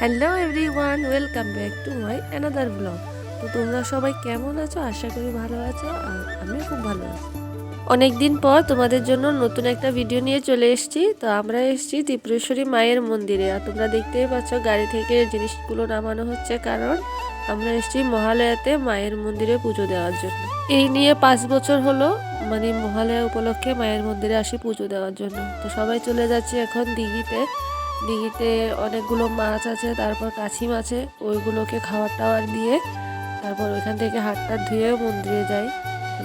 Hello everyone, welcome back to my another blog. তো তোমরা সবাই কেমন আছো? আশা করি ভালো আছো আর আমিও খুব ভালো আছি। অনেক দিন পর তোমাদের জন্য নতুন একটা ভিডিও নিয়ে চলে এসেছি। তো আমরা এসেছি ত্রিপুরেশ্বরী মায়ের মন্দিরে। আর তোমরা দেখতেই পাচ্ছ গাড়ি থেকে জিনিসগুলো নামানো হচ্ছে, কারণ আমরা এসেছি মহালয়াতে মায়ের মন্দিরে পুজো দেওয়ার জন্য। এই নিয়ে পাঁচ বছর হলো মানে মহালয়া উপলক্ষে মায়ের মন্দিরে আসি পুজো দেওয়ার জন্য। তো সবাই চলে যাচ্ছে এখন দিঘিতে। দিঘিতে অনেকগুলো মাছ আছে, তারপর কাছিম আছে ওইগুলোকে খাবার টাওয়ার দিয়ে তারপর ওইখান থেকে হাতটা ধুয়ে মন্দিরে যাই।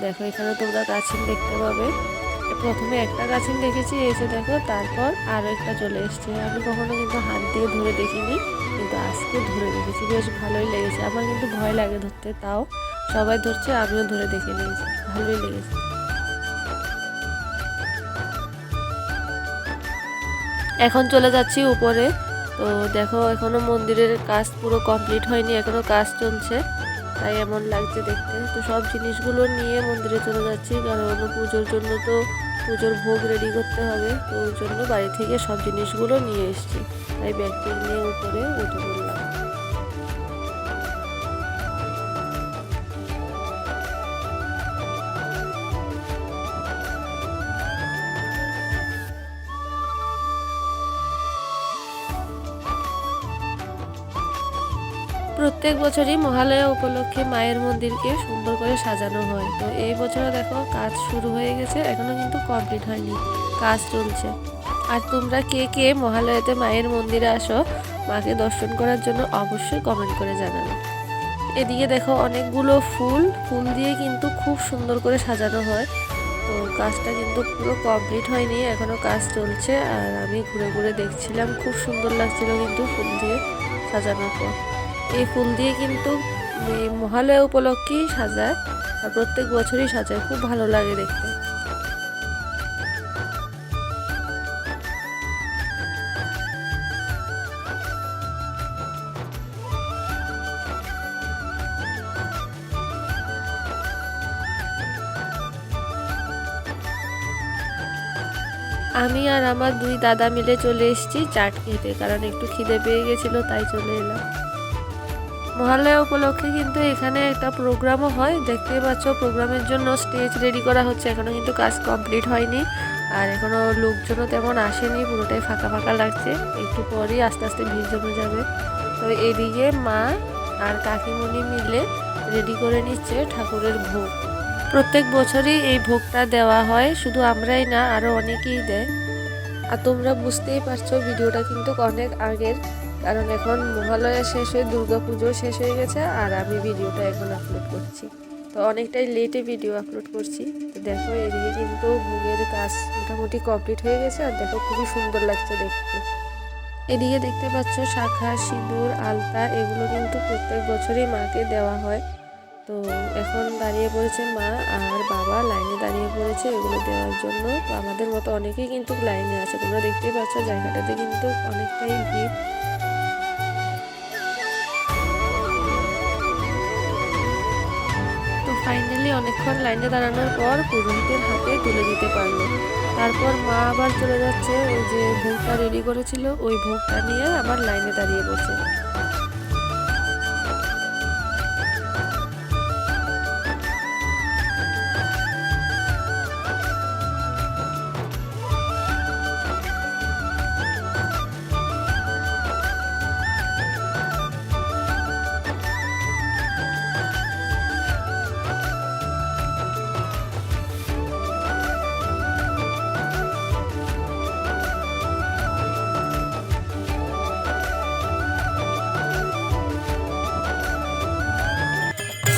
দেখো এখানে তোমরা কাছিম দেখতে পাবে। প্রথমে একটা কাছিম দেখেছি এসে দেখো, তারপর আরও একটা চলে এসছে। আমি কখনো কিন্তু হাত দিয়ে ধরে দেখিনি, কিন্তু আজকে ধরে দেখেছি, বেশ ভালোই লেগেছে। আমার কিন্তু ভয় লাগে ধরতে, তাও সবাই ধরছে, আমিও ধরে দেখে নিয়েছি, ভালোই লেগেছে। এখন চলে যাচ্ছি উপরে। তো দেখো, এখনও মন্দিরের কাজ পুরো কমপ্লিট হয়নি, এখনও কাজ চলছে। তাই এমন লাগছে দেখতে। তো সব জিনিসগুলো নিয়ে মন্দিরে চলে যাচ্ছি, কারণ পুজোর জন্য তো পুজোর ভোগ রেডি করতে হবে। তো ওই জন্য বাড়ি থেকে সব জিনিসগুলো নিয়ে এসছি। তাই ব্যাগটি নিয়ে উপরে উঠে পড়লাম প্রত্যেক বছরই মহালয়া উপলক্ষে মায়ের মন্দিরকে সুন্দর করে সাজানো হয়। তো এই বছরও দেখো কাজ শুরু হয়ে গেছে, এখনও কিন্তু কমপ্লিট হয়নি, কাজ চলছে। আর তোমরা কে কে মহালয়াতে মায়ের মন্দিরে আসো, মাকে দর্শন করার জন্য অবশ্যই কমেন্ট করে জানাবে। এদিকে দেখো অনেকগুলো ফুল ফুল দিয়ে কিন্তু খুব সুন্দর করে সাজানো হয়। তো কাজটা কিন্তু পুরো কমপ্লিট হয়নি এখনও কাজ চলছে। আর আমি ঘুরে ঘুরে দেখছিলাম, খুব সুন্দর লাগছিল কিন্তু ফুল দিয়ে সাজানোর পর। এই ফুল দিয়ে কিন্তু এই মহালয়া উপলক্ষেই সাজায় আর প্রত্যেক বছরই সাজায়। খুব ভালো লাগে দেখতে। আমি আর আমার দুই দাদা মিলে চলে এসেছি চাট খেতে, কারণ একটু খিদে পেয়ে গেছিল, তাই চলে এলাম। মহালয়া উপলক্ষে কিন্তু এখানে একটা প্রোগ্রামও হয়। দেখতেই পাচ্ছ, প্রোগ্রামের জন্য স্টেজ রেডি করা হচ্ছে। এখনও কিন্তু কাজ কমপ্লিট হয়নি। আর এখনও লোকজনও তেমন আসেনি, পুরোটাই ফাঁকা ফাঁকা লাগছে। একটু পরেই আস্তে আস্তে ভিড় জমে যাবে। তো এদিকে মা আর কাকিমণি মিলে রেডি করে নিচ্ছে ঠাকুরের ভোগ। প্রত্যেক বছরই এই ভোগটা দেওয়া হয়। শুধু আমরাই না আরও অনেকেই দেয়। আর তোমরা বুঝতেই পারছ ভিডিওটা কিন্তু অনেক আগের, কারণ এখন মহালয়া শেষ হয়ে দুর্গা পুজো শেষ হয়ে গেছে আর আমি ভিডিওটা এখন আপলোড করছি। তো অনেকটাই লেটে ভিডিও আপলোড করছি। তো দেখো এদিকে কিন্তু ভোগের কাজ মোটামুটি কমপ্লিট হয়ে গেছে আর দেখো খুবই সুন্দর লাগছে দেখতে। এদিকে দেখতে পাচ্ছ শাখা, সিঁদুর, আলতা, এগুলো কিন্তু প্রত্যেক বছরই মাকে দেওয়া হয়। তো এখন দাঁড়িয়ে পড়েছে মা আর বাবা লাইনে দাঁড়িয়ে পড়েছে এগুলো দেওয়ার জন্য। আমাদের মতো অনেকেই কিন্তু লাইনে আছে। তোমরা দেখতেই পাচ্ছ জায়গাটাতে কিন্তু অনেকটাই ভিড়। ফাইনালি অনেকক্ষণ লাইনে দাঁড়ানোর পর পুরোহিতের হাতে তুলে দিতে পারল। তারপর মা আবার চলে যাচ্ছে। ওই যে ভোগটা রেডি করেছিল, ওই ভোগটা নিয়ে আবার লাইনে দাঁড়িয়ে পড়ছে।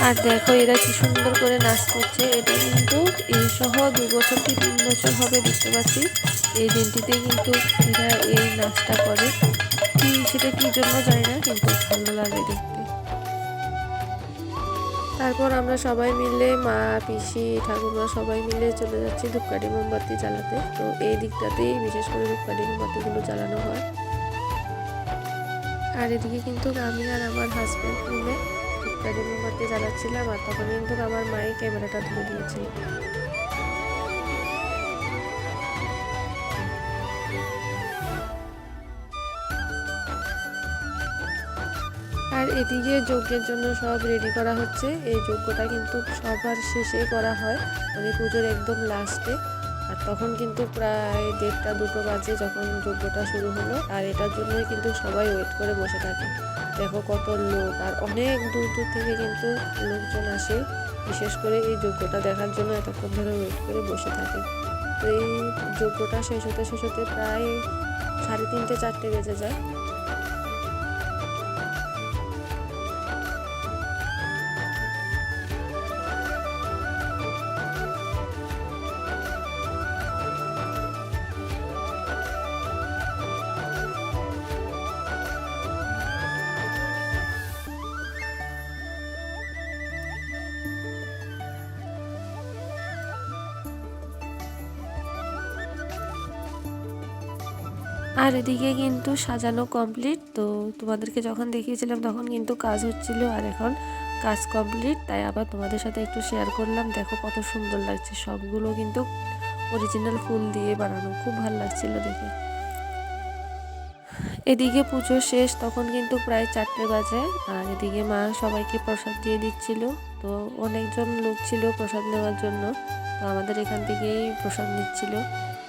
আর দেখো, এরা কি সুন্দর করে নাচ করছে। এটা কিন্তু এই সহ দু বছর কি তিন বছর হবে দেখতে পাচ্ছি এই দিনটিতে কিন্তু এরা এই নাচটা করে। কি সেটা কি জন্য জানি না, কিন্তু ভালো লাগে দেখতে। তারপর আমরা সবাই মিলে, মা, পিসি ঠাকুমা সবাই মিলে চলে যাচ্ছি ধূপকাঠি মোমবাতি জ্বালাতে। তো এই দিকটাতেই বিশেষ করে ধূপকাঠি মোমবাতিগুলো জ্বালানো হয়। আর এদিকে কিন্তু আমি আর আমার হাজব্যান্ড মিলে মোমবাতি জ্বালাচ্ছিলাম আর তখন কিন্তু আমার মায়ের ক্যামেরাটা ধরে দিয়েছিল। আর এদিকে যজ্ঞের জন্য সব রেডি করা হচ্ছে। এই যজ্ঞটা কিন্তু সবার শেষে করা হয়। মানে পুজোর একদম লাস্টে তখন কিন্তু প্রায় দেড়টা, দুটো বাজে যখন যজ্ঞটা শুরু হলো। আর এটার জন্যই কিন্তু সবাই ওয়েট করে বসে থাকে। দেখো কত লোক। আর অনেক দূর দূর থেকে কিন্তু লোকজন আসে। বিশেষ করে এই যজ্ঞটা দেখার জন্য এতক্ষণ ধরে ওয়েট করে বসে থাকে। তো এই যজ্ঞটা শেষ হতে শেষ হতে প্রায় সাড়ে তিনটে, চারটে বেজে যায়। আর এদিকে কিন্তু সাজানো কমপ্লিট তো তোমাদেরকে যখন দেখিয়েছিলাম তখন কিন্তু কাজ হচ্ছিল আর এখন কাজ কমপ্লিট তাই আবার তোমাদের সাথে একটু শেয়ার করলাম। দেখো কত সুন্দর লাগছে, সবগুলো কিন্তু অরিজিনাল ফুল দিয়ে বানানো, খুব ভালো লাগছিল দেখে। এদিকে পুজো শেষ, তখন কিন্তু প্রায় চারটে বাজে, আর এদিকে মা সবাইকে প্রসাদ দিয়ে দিচ্ছিল। তো অনেকজন লোক ছিল প্রসাদ নেওয়ার জন্য, তো আমাদের এখান থেকেই প্রসাদ নিচ্ছিল।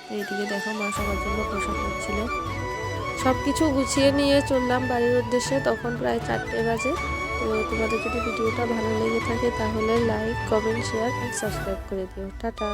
তো এদিকে দেখো মা সবার জন্য প্রসাদ হচ্ছিল সব কিছু গুছিয়ে নিয়ে চললাম বাড়ির উদ্দেশ্যে, তখন প্রায় চারটে বাজে। তো তোমাদের যদি ভিডিওটা ভালো লেগে থাকে তাহলে like comment share and subscribe করে দিও। টাটা।